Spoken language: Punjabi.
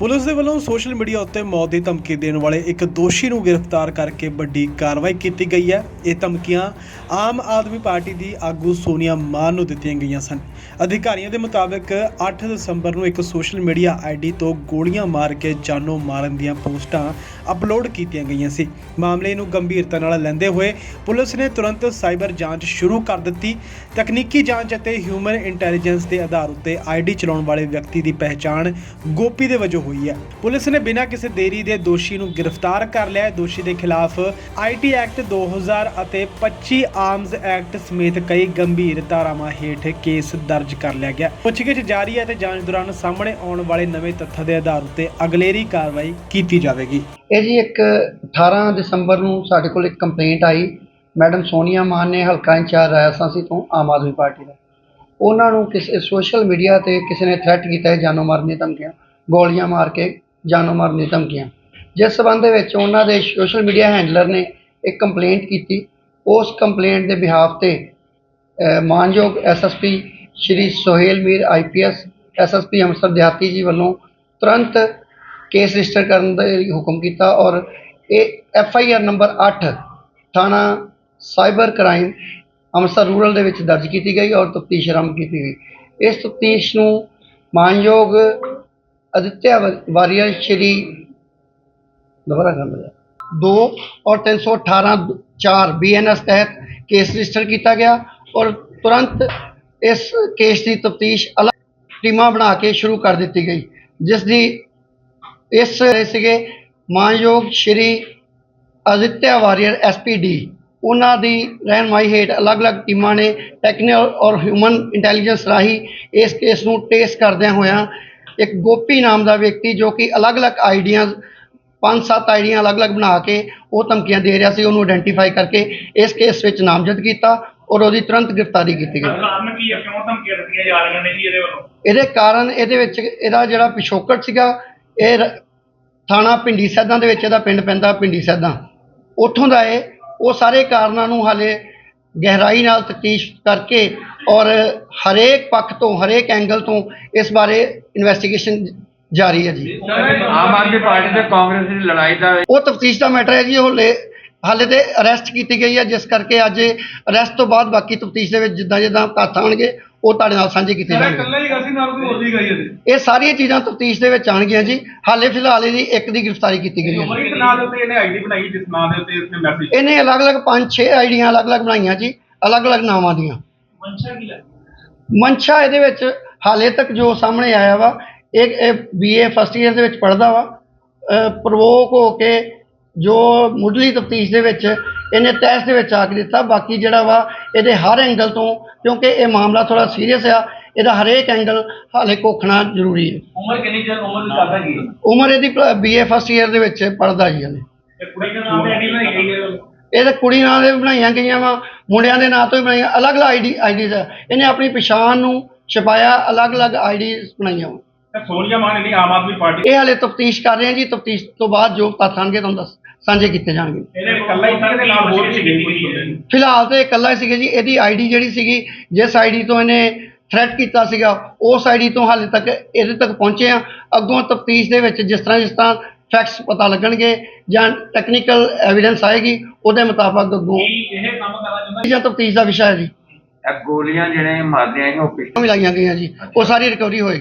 ਪੁਲਿਸ ਦੇ ਵੱਲੋਂ ਸੋਸ਼ਲ ਮੀਡੀਆ ਉੱਤੇ ਮੌਤ ਦੀ ਧਮਕੀ ਦੇਣ ਵਾਲੇ ਇੱਕ ਦੋਸ਼ੀ ਨੂੰ ਗ੍ਰਿਫਤਾਰ ਕਰਕੇ ਵੱਡੀ ਕਾਰਵਾਈ ਕੀਤੀ ਗਈ ਹੈ। ਇਹ ਧਮਕੀਆਂ ਆਮ ਆਦਮੀ ਪਾਰਟੀ ਦੀ ਆਗੂ ਸੋਨੀਆ ਮਾਨ ਨੂੰ ਦਿੱਤੀਆਂ ਗਈਆਂ ਸਨ। ਅਧਿਕਾਰੀਆਂ ਦੇ ਮੁਤਾਬਕ 8 ਦਸੰਬਰ ਨੂੰ ਇੱਕ ਸੋਸ਼ਲ ਮੀਡੀਆ ਆਈਡੀ ਤੋਂ ਗੋਲੀਆਂ ਮਾਰ ਕੇ ਜਾਨੋਂ ਮਾਰਨ ਦੀਆਂ ਪੋਸਟਾਂ ਅਪਲੋਡ ਕੀਤੀਆਂ ਗਈਆਂ ਸੀ। ਮਾਮਲੇ ਨੂੰ ਗੰਭੀਰਤਾ ਨਾਲ ਲੈਂਦੇ ਹੋਏ ਪੁਲਿਸ ਨੇ ਤੁਰੰਤ ਸਾਈਬਰ ਜਾਂਚ ਸ਼ੁਰੂ ਕਰ ਦਿੱਤੀ। ਤਕਨੀਕੀ ਜਾਂਚ ਅਤੇ ਹਿਊਮਨ ਇੰਟੈਲੀਜੈਂਸ ਦੇ ਆਧਾਰ ਉੱਤੇ ਆਈਡੀ ਚਲਾਉਣ ਵਾਲੇ ਵਿਅਕਤੀ ਦੀ ਪਹਿਚਾਣ ਗੋਪੀ ਦੇ ਵਜੋਂ ਹੋਈ ਹੈ। ਪੁਲਿਸ ਨੇ ਬਿਨਾਂ ਕਿਸੇ ਦੇਰੀ ਦੇ ਦੋਸ਼ੀ ਨੂੰ ਗ੍ਰਿਫਤਾਰ ਕਰ ਲਿਆ ਹੈ। ਦੋਸ਼ੀ ਦੇ ਖਿਲਾਫ ਆਈਟੀ ਐਕਟ 2000 ਅਤੇ 25 ਆਰਮਜ਼ ਐਕਟ ਸਮੇਤ ਕਈ ਗੰਭੀਰ ਧਾਰਾਵਾਂ ਹੇਠ ਕੇਸ ਦਰਜ ਕਰ ਲਿਆ ਗਿਆ। ਪੁੱਛਗਿੱਛ ਜਾਰੀ ਹੈ ਤੇ ਜਾਂਚ ਦੌਰਾਨ ਸਾਹਮਣੇ ਆਉਣ ਵਾਲੇ ਨਵੇਂ ਤੱਥਾਂ ਦੇ ਆਧਾਰ ਉੱਤੇ ਅਗਲੇਰੀ ਕਾਰਵਾਈ ਕੀਤੀ ਜਾਵੇਗੀ। ਇਹ ਜੀ ਇੱਕ 18 ਦਸੰਬਰ ਨੂੰ ਸਾਡੇ ਕੋਲ ਇੱਕ ਕੰਪਲੇਂਟ ਆਈ। ਮੈਡਮ ਸੋਨੀਆ ਮਾਨ ਨੇ ਹਲਕਾ ਇੰਚਾਰਜ ਰਾਜਸਥਾਨ ਤੋਂ ਆਮ ਆਦਮੀ ਪਾਰਟੀ ਦਾ। ਉਹਨਾਂ ਨੂੰ ਕਿਸੇ ਸੋਸ਼ਲ ਮੀਡੀਆ ਤੇ ਕਿਸੇ ਨੇ ਥ੍ਰੈਟ ਕੀਤਾ ਹੈ, ਜਾਨੋਂ ਮਾਰਨ ਦੀਆਂ ਧਮਕੀਆਂ। ਗੋਲੀਆਂ ਮਾਰ ਕੇ ਜਾਨੋਂ ਮਾਰਨ ਦੀਆਂ ਧਮਕੀਆਂ। ਜਿਸ ਸਬੰਧ ਦੇ ਵਿੱਚ ਉਹਨਾਂ ਦੇ ਸੋਸ਼ਲ ਮੀਡੀਆ ਹੈਂਡਲਰ ਨੇ ਇੱਕ ਕੰਪਲੇਂਟ ਕੀਤੀ। ਉਸ ਕੰਪਲੇਂਟ ਦੇ ਬਿਹਾਫ ਤੇ ਅ, ਮਾਨਯੋਗ SSP Shri Suhail Mir IPS SSP Amritsar ਦਿਹਾਤੀ ਜੀ ਵੱਲੋਂ ਤੁਰੰਤ ਕੇਸ ਰਜਿਸਟਰ ਕਰਨ ਦਾ ਹੁਕਮ ਕੀਤਾ ਔਰ ਇਹ ਐਫ ਆਈ ਆਰ ਨੰਬਰ 8 ਥਾਣਾ ਸਾਈਬਰ ਕ੍ਰਾਈਮ ਅੰਮ੍ਰਿਤਸਰ ਰੂਰਲ ਦੇ ਵਿੱਚ ਦਰਜ ਕੀਤੀ ਗਈ ਔਰ ਤਫਤੀਸ਼ ਆਰੰਭ ਕੀਤੀ ਗਈ। ਇਸ ਤਫਤੀਸ਼ ਨੂੰ ਮਾਨਯੋਗ ਅਦਿੱਤਿਆ ਵਾ- ਵਾਰੀਅਰ ਸ਼੍ਰੀ ਦੁਬਾਰਾ ਕਰ ਲਿਆ 2 ਔਰ 318 4 ਬੀਐਨਐਸ ਤਹਿਤ ਕੇਸ ਰਜਿਸਟਰ ਕੀਤਾ ਗਿਆ ਔਰ ਤੁਰੰਤ ਇਸ ਕੇਸ ਦੀ ਤਫਤੀਸ਼ ਅਲੱਗ ਟੀਮਾਂ ਬਣਾ ਕੇ ਸ਼ੁਰੂ ਕਰ ਦਿੱਤੀ ਗਈ ਜਿਸ ਦੀ ਇਸ ਸੀਗੇ ਮਾਨਯੋਗ ਸ਼੍ਰੀ ਅਦਿੱਤਿਆ ਵਾਰੀਅਰ ਐਸਪੀਡੀ ਉਹਨਾਂ ਦੀ ਰਹਿਨਮਾਈ ਹੇਠ ਅਲੱਗ-ਅਲੱਗ ਟੀਮਾਂ ਨੇ ਟੈਕਨੀਕਲ ਔਰ ਹਿਊਮਨ ਇੰਟੈਲੀਜੈਂਸ ਰਾਹੀਂ ਇਸ ਕੇਸ ਨੂੰ ਟੇਸ ਕਰਦਿਆਂ ਹੋਇਆਂ ਇੱਕ ਗੋਪੀ ਨਾਮ ਦਾ ਵਿਅਕਤੀ ਜੋ ਕਿ ਅਲੱਗ-ਅਲੱਗ ਆਈਡੀਆਂ ਪੰਜ ਸੱਤ ਆਈਡੀਆਂ ਅਲੱਗ-ਅਲੱਗ ਬਣਾ ਕੇ ਉਹ ਧਮਕੀਆਂ ਦੇ ਰਿਹਾ ਸੀ ਉਹਨੂੰ ਆਇਡੈਂਟੀਫਾਈ ਕਰਕੇ ਇਸ ਕੇਸ ਵਿੱਚ ਨਾਮਜ਼ਦ ਕੀਤਾ ਔਰ ਉਹਦੀ ਤੁਰੰਤ ਗ੍ਰਿਫਤਾਰੀ ਕੀਤੀ ਗਈ। ਕਾਰਨ ਕੀ ਹੈ? ਕਿਉਂ ਧਮਕੀਆਂ ਦਿੱਤੀਆਂ ਜਾ ਰਹੀਆਂ ਨੇ ਜੀ ਇਹਦੇ ਵੱਲੋਂ? ਇਹਦੇ ਕਾਰਨ ਇਹਦੇ ਵਿੱਚ ਇਹਦਾ ਜਿਹੜਾ ਪਿਛੋਕੜ ਸੀਗਾ ਇਹ ਰ- ਥਾਣਾ ਪਿੰਡੀ ਸੈਦਾਂ ਦੇ ਵਿੱਚ ਇਹਦਾ ਪਿੰਡ ਪੈਂਦਾ ਪਿੰਡੀ ਸੈਦਾਂ। ਉੱਥੋਂ ਦਾ ਇਹ ਉਹ ਸਾਰੇ ਕਾਰਨਾਂ ਨੂੰ ਹਾਲੇ ਗਹਿਰਾਈ ਨਾਲ ਤਫਤੀਸ਼ ਕਰਕੇ ਔਰ ਹਰੇਕ ਪੱਖ ਤੋਂ ਹਰੇਕ ਐਂਗਲ ਤੋਂ ਇਸ ਬਾਰੇ ਇਨਵੈਸਟੀਗੇਸ਼ਨ ਜਾਰੀ ਹੈ ਜੀ। ਆਮ ਆਦਮੀ ਪਾਰਟੀ ਤੇ ਕਾਂਗਰਸ ਦੀ ਲੜਾਈ ਦਾ ਉਹ ਤਫਤੀਸ਼ ਦਾ ਮੈਟਰ ਹੈ ਜੀ ਉਹ ਹਲੇ ਹਾਲੇ ਤੇ ਅਰੈਸਟ ਕੀਤੀ ਗਈ ਹੈ ਜਿਸ ਕਰਕੇ ਅੱਜ ਅਰੈਸਟ ਤੋਂ ਬਾਅਦ ਬਾਕੀ ਤਫਤੀਸ਼ ਦੇ ਵਿੱਚ ਜਿੱਦਾਂ ਜਿੱਦਾਂ ਤੱਥ ਆਉਣਗੇ ਉਹ ਤੁਹਾਡੇ ਨਾਲ ਸਾਂਝੇ ਕੀਤੇ ਜਾਣਗੇ। ਹੀ ਗਸੀ ਨਾਲ ਕੋਈ ਹੋਰ ਵੀ ਗਈ ਇਹਦੇ ਇਹ ਸਾਰੀਆਂ ਚੀਜ਼ਾਂ ਤਫਤੀਸ਼ ਦੇ ਵਿੱਚ ਆਉਣਗੀਆਂ ਜੀ। ਹਾਲੇ ਫਿਲਹਾਲ ਇਹਦੀ ਇੱਕ ਦੀ ਗ੍ਰਿਫਤਾਰੀ ਕੀਤੀ ਗਈ ਹੈ ਜੀ। ਇਸ ਨਾਂ ਦੇ ਉੱਤੇ ਇਹਨੇ ਆਈਡੀ ਬਣਾਈ ਜਿਸ ਨਾਂ ਦੇ ਉੱਤੇ ਇਸਨੇ ਮੈਸੇਜ ਇਹਨੇ ਅਲੱਗ-ਅਲੱਗ ਪੰਜ ਛੇ ਆਈਡੀਆਂ ਅਲੱਗ-ਅਲੱਗ ਬਣਾਈਆਂ ਜੀ ਅਲੱਗ-ਅਲੱਗ ਨਾਵਾਂ ਦੀਆਂ। ਮਨਸ਼ਾ ਕੀ ਲੱਗਦੀ ਮਨਸ਼ਾ ਇਹਦੇ ਵਿੱਚ ਹਾਲੇ ਤੱਕ ਜੋ ਸਾਹਮਣੇ ਆਇਆ ਵਾ ਇਹ ਬੀਏ ਫਸਟ ਈਅਰ ਦੇ ਵਿੱਚ ਪੜਦਾ ਵਾ। ਪ੍ਰਵੋਕ ਹੋ ਕੇ ਜੋ ਮੁੱਢਲੀ ਤਫਤੀਸ਼ ਦੇ ਵਿੱਚ ਇਹਨੇ ਟੈਸਟ ਦੇ ਵਿੱਚ ਆ ਕੇ ਦਿੱਤਾ। ਬਾਕੀ ਜਿਹੜਾ ਵਾ ਇਹਦੇ ਹਰ ਐਂਗਲ ਤੋਂ ਕਿਉਂਕਿ ਇਹ ਮਾਮਲਾ ਥੋੜਾ ਸੀਰੀਅਸ ਆ ਇਹਦਾ ਹਰੇਕ ਐਂਗਲ ਹਾਲੇ ਕੋਖਣਾ ਜ਼ਰੂਰੀ ਹੈ। ਉਮਰ ਕਿੰਨੀ ਚਿਰ ਉਮਰ ਦੀ ਕਰਦਾ ਕੀ ਉਮਰ ਇਹਦੀ ਬੀਏ ਫਸਟ ਈਅਰ ਦੇ ਵਿੱਚ ਪੜਦਾ ਜੀ ਹਲੇ। ਇਹ ਕੁੜੀ ਦੇ ਨਾਮ ਤੇ ਆਈਡੀ ਬਣਾਈ ਗਈ ਹੈ। ਇਹ ਤਾਂ ਕੁੜੀ ਨਾਂ ਦੇ ਬਣਾਈਆਂ ਗਈਆਂ ਵਾ ਮੁੰਡਿਆਂ ਦੇ ਨਾਂ ਤੋਂ ਵੀ ਬਣਾਈਆਂ ਅਲੱਗ-ਅਲੱਗ ਆਈਡੀ ਆਈਡੀਜ਼ ਆ। ਇਹਨੇ ਆਪਣੀ ਪਛਾਣ ਨੂੰ ਛੁਪਾਇਆ ਅਲੱਗ-ਅਲੱਗ ਆਈਡੀਜ਼ ਬਣਾਈਆਂ ਵਾ। ਤੇ ਸੋਨੀਆ ਮਾਨ ਇਹਦੀ ਆਮ ਆਦਮੀ ਪਾਰਟੀ ਇਹ ਹਾਲੇ ਤਫਤੀਸ਼ ਕਰ ਰਹੇ ਹਾਂ ਜੀ ਤਫਤੀਸ਼ ਤੋਂ ਬਾਅਦ ਜੋ ਤੱਥ ਆਉਣਗੇ ਤੁਹਾਨੂੰ ਦੱਸ ਸਾਂਝੇ ਕੀਤੇ ਜਾਣਗੇ। ਇਹਨੇ ਇਕੱਲਾ ਹੀ ਸੀ ਨਾਲ ਹੋਰ ਵੀ ਸੀਗੀ ਕੋਈ ਫਿਲਹਾਲ ਤਾਂ ਇਹ ਇਕੱਲਾ ਹੀ ਸੀਗਾ ਜੀ ਇਹਦੀ ਆਈਡੀ ਜਿਹੜੀ ਸੀਗੀ ਜਿਸ ਆਈਡੀ ਤੋਂ ਇਹਨੇ ਥ੍ਰੈਟ ਕੀਤਾ ਸੀਗਾ ਉਸ ਆਈਡੀ ਤੋਂ ਹਾਲੇ ਤੱਕ ਇਹਦੇ ਤੱਕ ਪਹੁੰਚੇ ਆ। ਅੱਗੋਂ ਤਫਤੀਸ਼ ਦੇ ਵਿੱਚ ਜਿਸ ਤਰ੍ਹਾਂ ਜਿਸ ਤਰ੍ਹਾਂ ਫੈਕਟਸ ਪਤਾ ਲੱਗਣਗੇ ਜਾਂ ਟੈਕਨੀਕਲ ਐਵੀਡੈਂਸ ਆਏਗੀ ਉਹਦੇ ਮੁਤਾਬਕ ਅੱਗੋਂ ਇਹ ਕੰਮ ਕਰਨਾ ਚਾਹੁੰਦਾ ਜਾਂ। ਤਫਤੀਸ਼ ਦਾ ਵਿਸ਼ਾ ਹੈ ਜੀ। ਇਹ ਗੋਲੀਆਂ ਜਿਹੜੇ ਮਾਰਦੇ ਆ ਉਹ ਪਿੱਛੇ ਵੀ ਲਾਈਆਂ ਗਈਆਂ ਜੀ। ਉਹ ਸਾਰੀ ਰਿਕਵਰੀ ਹੋਏਗੀ।